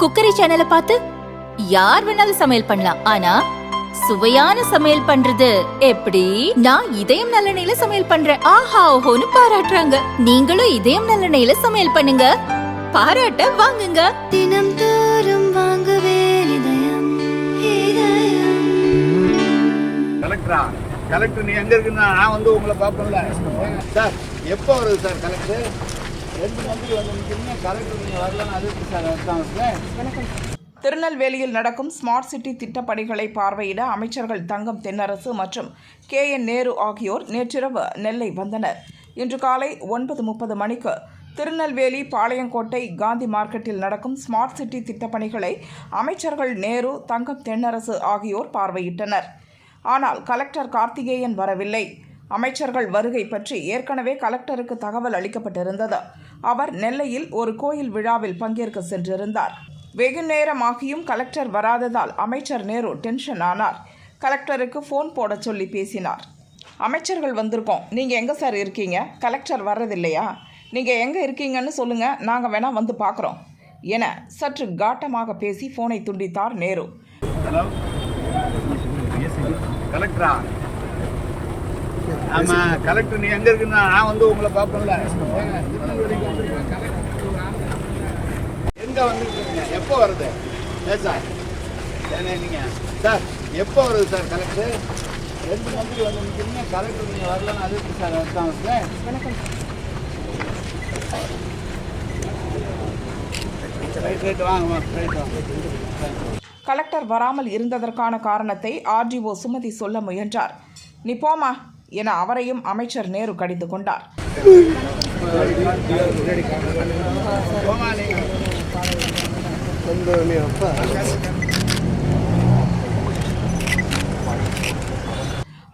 Cookery சேனலை பார்த்து யார் வேணாலும் சமையல் பண்ணலாம். ஆனா சுவையான சமையல் பண்றது எப்படி? நான் இதயம் நல்லெண்ணெயில சமையல் பண்றேன். ஆஹா ஓஹோன்னு பாராட்டுறாங்க. நீங்களும் இதயம் நல்லெண்ணெயில சமையல் பண்ணுங்க. பாராட்ட வாங்குங்க. தினம் தோறும் வாங்குவே இதயம் இதயம். கலெக்டரா கலெக்டர் நீ எங்க இருக்குன்னா நான் வந்து உங்களை பார்ப்பேன்ல. சார் எப்போ வருது சார் கலெக்டர்? ரெண்டு மந்திரி வந்து நிற்கிறீங்க நீங்கள் வரலன்னு அது சார் திருநெல்வேலியில் நடக்கும் ஸ்மார்ட் சிட்டி திட்டப் பணிகளை பார்வையிட அமைச்சர்கள் தங்கம் தென்னரசு மற்றும் கே என் நேரு ஆகியோர் நேற்றிரவு நெல்லை வந்தனர். இன்று காலை ஒன்பது முப்பது மணிக்கு திருநெல்வேலி பாளையங்கோட்டை காந்தி மார்க்கெட்டில் நடக்கும் ஸ்மார்ட் சிட்டி திட்டப் பணிகளை அமைச்சர்கள் நேரு தங்கம் தென்னரசு ஆகியோர் பார்வையிட்டனர். ஆனால் கலெக்டர் கார்த்திகேயன் வரவில்லை. அமைச்சர்கள் வருகை பற்றி ஏற்கனவே கலெக்டருக்கு தகவல் அளிக்கப்பட்டிருந்தது. அவர் நெல்லையில் ஒரு கோயில் விழாவில் பங்கேற்க சென்றிருந்தார். வெகு நேரமாகியும் கலெக்டர் வராததால் அமைச்சர் நேரு டென்ஷன் ஆனார். கலெக்டருக்கு ஃபோன் போட சொல்லி பேசினார். அமைச்சர்கள் வந்திருக்கோம். நீங்கள் எங்கே சார் இருக்கீங்க? கலெக்டர் வர்றதில்லையா? நீங்கள் எங்கே இருக்கீங்கன்னு சொல்லுங்கள் நாங்கள் வேணால் வந்து பார்க்குறோம் என சற்று காட்டமாக பேசி ஃபோனை துண்டித்தார் நேரு. ஹலோ. கலெக்டரா? ஆமாம் கலெக்டர் நீ எங்கே இருக்குன்னா நான் வந்து உங்களை பார்ப்பேன்ல. எங்க வந்து எங்கே வந்துருக்கீங்க? எப்போ வருது? ஏ சார் நீங்க. நீங்கள் சார் எப்போ வருது சார் கலெக்டர் ரெண்டு மந்திரி வந்து நிற்கிறீங்க கலெக்டர் நீங்கள் வரலன்னு அது சார் அர்த்தம் சார் ரைட் ரைட் வாங்க வாங்க ரைட் வாங்க. கலெக்டர் வராமல் இருந்ததற்கான காரணத்தை ஆர்டிஓ சுமதி சொல்ல முயன்றார். நீ போமா என அவரையும் அமைச்சர் நேரு கடிந்து கொண்டார்.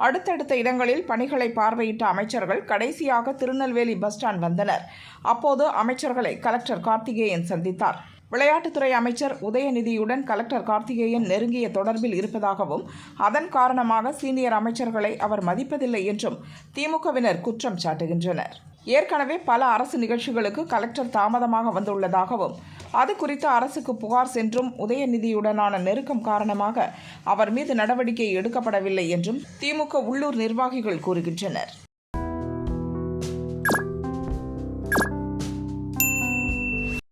அடுத்தடுத்த இடங்களில் பணிகளை பார்வையிட்ட அமைச்சர்கள் கடைசியாக திருநெல்வேலி பஸ் ஸ்டாண்ட் வந்தனர். அப்போது அமைச்சர்களை கலெக்டர் கார்த்திகேயன் சந்தித்தார். விளையாட்டுத்துறை அமைச்சர் உதயநிதியுடன் கலெக்டர் கார்த்திகேயன் நெருங்கிய தொடர்பில் இருப்பதாகவும் அதன் காரணமாக சீனியர் அமைச்சர்களை அவர் மதிப்பதில்லை என்றும் திமுகவினர் குற்றம் சாட்டுகின்றனர். ஏற்கனவே பல அரசு நிகழ்ச்சிகளுக்கு கலெக்டர் தாமதமாக வந்துள்ளதாகவும் அது குறித்து அரசுக்கு புகார் சென்றும் உதயநிதியுடனான நெருக்கம் காரணமாக அவர் மீது நடவடிக்கை எடுக்கப்படவில்லை என்றும் திமுக உள்ளூர் நிர்வாகிகள் கூறுகின்றனர்.